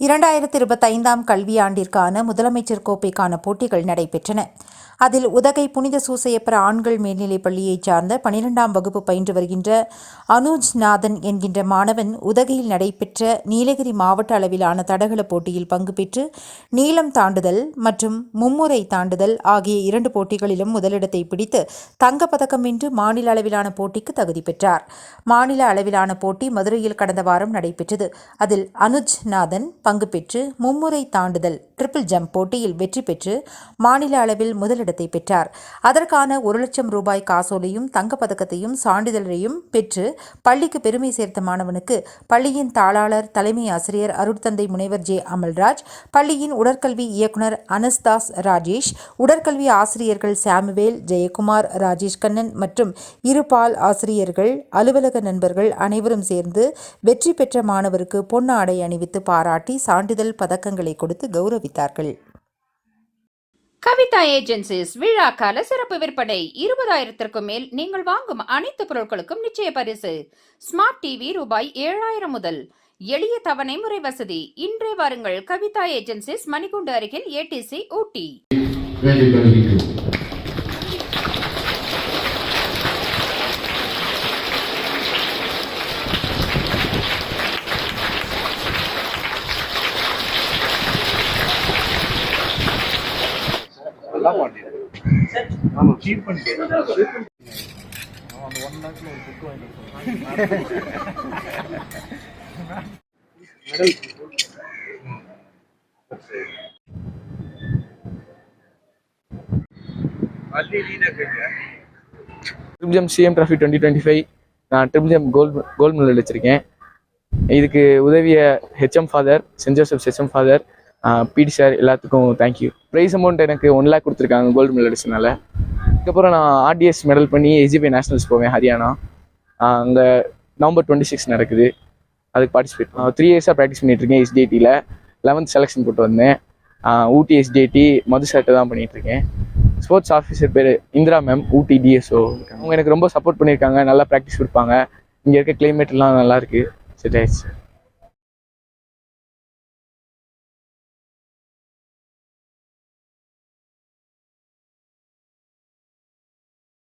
இரண்டாயிரத்தி இருபத்தைந்தாம் கல்வியாண்டிற்கான முதலமைச்சர் கோப்பைக்கான போட்டிகள் நடைபெற்றன. அதில் உதகை புனித சூசையப்பர் ஆண்கள் மேல்நிலைப் பள்ளியைச் சார்ந்த பனிரெண்டாம் வகுப்பு பயின்று வருகின்ற அனுஜ் நாதன் என்கின்ற மாணவன் உதகையில் நடைபெற்ற நீலகிரி மாவட்ட அளவிலான தடகள போட்டியில் பங்கு பெற்று நீளம் தாண்டுதல் மற்றும் மும்முறை தாண்டுதல் ஆகிய இரண்டு போட்டிகளிலும் முதலிடத்தை பிடித்து தங்கப்பதக்கம் வென்று மாநில அளவிலான போட்டிக்கு தகுதி பெற்றார். மாநில அளவிலான போட்டி மதுரையில் கடந்த வாரம் நடைபெற்றது. அதில் அனுஜ் நாதன் பங்கு பெற்று மும்முறை தாண்டுதல் ட்ரிபிள் ஜம்ப் போட்டியில் வெற்றி பெற்று மாநில அளவில் முதலிடத்தை பெற்றார். அதற்கான ஒரு லட்சம் ரூபாய் காசோலையும் தங்கப்பதக்கத்தையும் சான்றிதழையும் பெற்று பள்ளிக்கு பெருமை சேர்த்த மாணவனுக்கு பள்ளியின் தாளாளர் தலைமை ஆசிரியர் அருட்தந்தை முனைவர் ஜே. அமல்ராஜ் பள்ளியின் உடற்கல்வி இயக்குனர் அனஸ்தாஸ் ராஜேஷ் உடற்கல்வி ஆசிரியர்கள் சாமுவேல் ஜெயக்குமார் ராஜேஷ் கண்ணன் மற்றும் இருபால் ஆசிரியர்கள் அலுவலக நண்பர்கள் அனைவரும் சேர்ந்து வெற்றி பெற்ற மாணவருக்கு பொன்னாடை அணிவித்து பாராட்டி சான்றிதழ் பதக்கங்களை கொடுத்து கௌரவித்தார்கள். கவிதா ஏஜென்சிஸ் விழா கால சிறப்பு விற்பனை. இருபதாயிரத்திற்கும் மேல் நீங்கள் வாங்கும் அனைத்து பொருட்களுக்கும் நிச்சய பரிசு. ஸ்மார்ட் டிவி ரூபாய் ஏழாயிரம் முதல். எளிய தவணை முறை வசதி. இன்றே வாருங்கள் கவிதா ஏஜென்சிஸ் மணிகுண்டு அருகில் ஏடிசி ஊட்டி. பண்ணிடு ஆமா கீப் பண்ணிட்டு triple CM trophy twenty twenty five நான் ட்ரிபிள் ஜம் கோல்டு மெடல் வச்சிருக்கேன் இதுக்கு உதவிய HM father saint Joseph HM father PT sir எல்லாத்துக்கும் தேங்க்யூ ப்ரைஸ் அமௌண்ட் எனக்கு ஒன் லேக் கொடுத்துருக்காங்க கோல்டு மெடல் அடிச்சனால அதுக்கப்புறம் நான் ஆர்டிஎஸ் மெடல் பண்ணி எஜிபி நேஷனல்ஸ் போவேன் ஹரியானா. அங்கே நவம்பர் டுவெண்ட்டி சிக்ஸ் நடக்குது. அதுக்கு பார்ட்டிசிபேட் த்ரீ இயர்ஸாக ப்ராக்டிஸ் பண்ணிகிட்ருக்கேன் இருக்கேன் எஸ்டிஐடியில் லெவன்த் செலெக்ஷன் போட்டு வந்தேன். ஊட்டி எஸ்டிஐடி மது சார்ட்டை தான் பண்ணிகிட்ருக்கேன் இருக்கேன். ஸ்போர்ட்ஸ் ஆஃபீஸர் பேர் இந்திரா மேம் ஊட்டி டிஎஸ்ஓ அவங்க எனக்கு ரொம்ப சப்போர்ட் பண்ணியிருக்காங்க நல்லா ப்ராக்டிஸ் கொடுப்பாங்க. இங்கே இருக்க கிளைமேட்லாம் நல்லாயிருக்கு சரி ஆயிடுச்சு